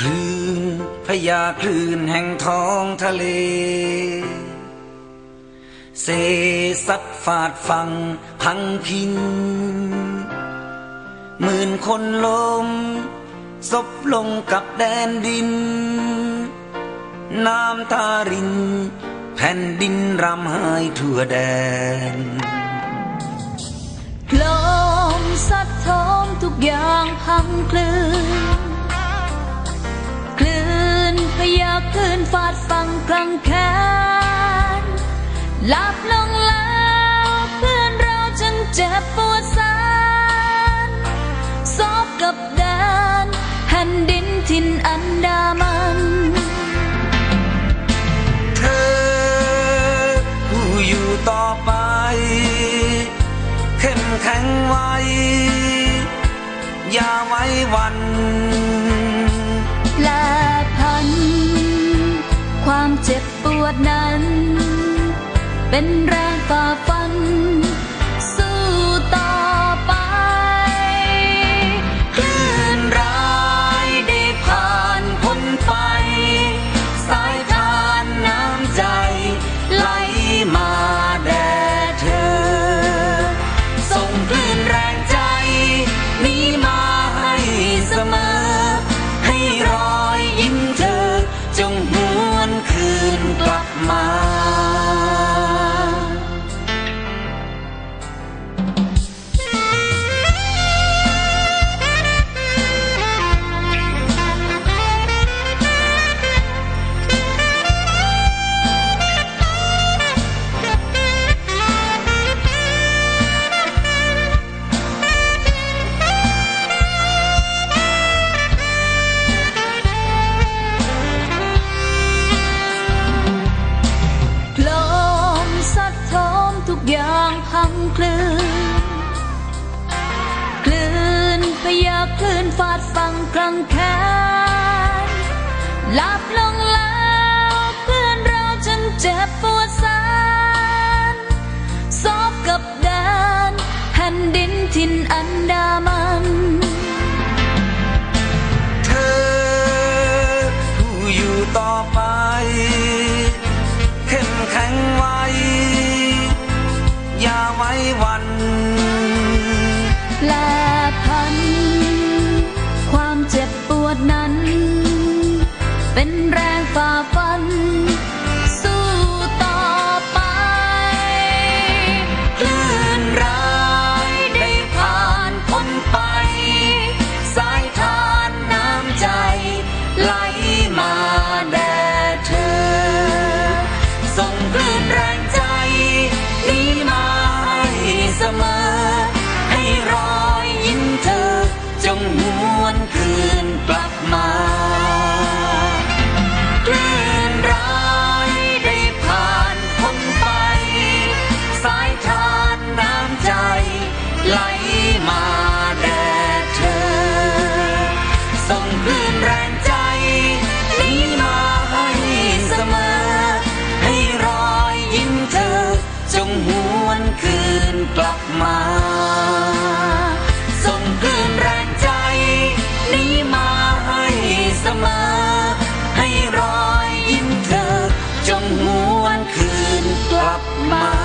คลื่นพยาคลื่นแห่งท้องทะเล เซซัดฟาดฟังพังพิน หมื่นคนลมซบลงกับแดนดิน น้ำตาริน แผ่นดินรำไห้ทั่วแดนลมซัดทมทุกอย่างพังคลื่น ไว้ อย่าไว้วันและพัน ความเจ็บปวดนั้น เป็นแรงฝ่าฟัน กอย่างพังคลื่นคลื่นพยาคลื่นฟาดฟังกลางแขนหลับลงแล้วเพื่อนเราจึงเจ็บปวดแสนซบกับแดนแผ่นดินทินอันดาม ไหลมาแด่เธอ ส่งคลื่นแรงใจนี้มาให้เสมอ ให้รอยยิ้มเธอ จงหวนคืนกลับมา มอ ให้รอยยิ้มเธอ จงหวนคืนกลับมา